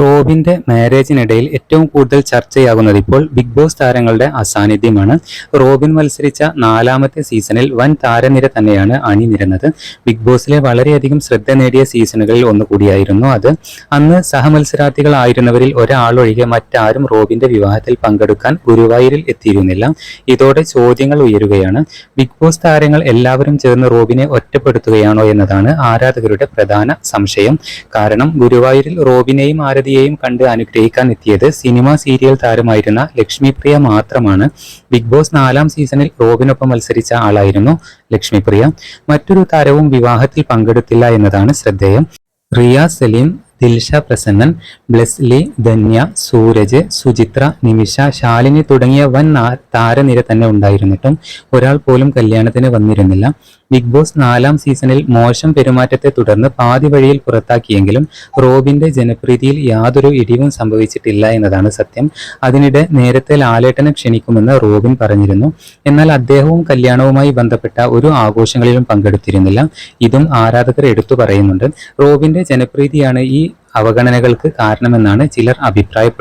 റോബിന്റെ മാരേജിനിടയിൽ ഏറ്റവും കൂടുതൽ ചർച്ചയാകുന്നത് ഇപ്പോൾ ബിഗ് ബോസ് താരങ്ങളുടെ അസാന്നിധ്യമാണ്. റോബിൻ മത്സരിച്ച നാലാമത്തെ സീസണിൽ വൻ താരനിര തന്നെയാണ് അണിനിരുന്നത് ബിഗ് ബോസിലെ വളരെയധികം ശ്രദ്ധ നേടിയ സീസണുകളിൽ ഒന്നുകൂടിയായിരുന്നു അത്. അന്ന് സഹമത്സരാർത്ഥികളായിരുന്നവരിൽ ഒരാളൊഴികെ മറ്റാരും റോബിന്റെ വിവാഹത്തിൽ പങ്കെടുക്കാൻ ഗുരുവായൂരിൽ എത്തിയിരുന്നില്ല. ഇതോടെ ചോദ്യങ്ങൾ ഉയരുകയാണ്. ബിഗ് ബോസ് താരങ്ങൾ എല്ലാവരും ചേർന്ന് റോബിനെ ഒറ്റപ്പെടുത്തുകയാണോ എന്നതാണ് ആരാധകരുടെ പ്രധാന സംശയം. കാരണം ഗുരുവായൂരിൽ റോബിനെയും ആരതിയെയും കണ്ട് അനുഗ്രഹിക്കാൻ എത്തിയത് സിനിമ സീരിയൽ താരമായിരുന്ന ലക്ഷ്മിപ്രിയ മാത്രമാണ്. ബിഗ് ബോസ് നാലാം സീസണിൽ റോബിനൊപ്പം മത്സരിച്ച ആളായിരുന്നു ലക്ഷ്മിപ്രിയ. മറ്റൊരു താരവും വിവാഹത്തിൽ പങ്കെടുത്തില്ല എന്നതാണ് ശ്രദ്ധേയം. റിയ സലീം ദിൽഷ പ്രസന്നൻ ബ്ലെസ്ലി ധന്യ സൂരജ് സുചിത്ര നിമിഷ ശാലിനി തുടങ്ങിയ വൻ താരനിര തന്നെ ഉണ്ടായിരുന്നിട്ടും ഒരാൾ പോലും കല്യാണത്തിന് വന്നിരുന്നില്ല. ബിഗ് ബോസ് നാലാം സീസണിൽ മോശം പെരുമാറ്റത്തെ തുടർന്ന് പാതി വഴിയിൽ പുറത്താക്കിയെങ്കിലും റോബിന്റെ ജനപ്രീതിയിൽ യാതൊരു ഇടിവും സംഭവിച്ചിട്ടില്ല എന്നതാണ് സത്യം. അതിനിടെ നേരത്തെ ലാലേട്ടനെ ക്ഷണിക്കുമെന്ന് റോബിൻ പറഞ്ഞിരുന്നു. എന്നാൽ അദ്ദേഹവും കല്യാണവുമായി ബന്ധപ്പെട്ട ഒരു ആഘോഷങ്ങളിലും പങ്കെടുത്തിരുന്നില്ല. ഇതും ആരാധകർ എടുത്തു പറയുന്നുണ്ട്. റോബിന്റെ ജനപ്രീതിയാണ് ഈ അവഗണനകൾക്ക് കാരണമെന്നാണ് ചിലർ അഭിപ്രായപ്പെടുന്നത്.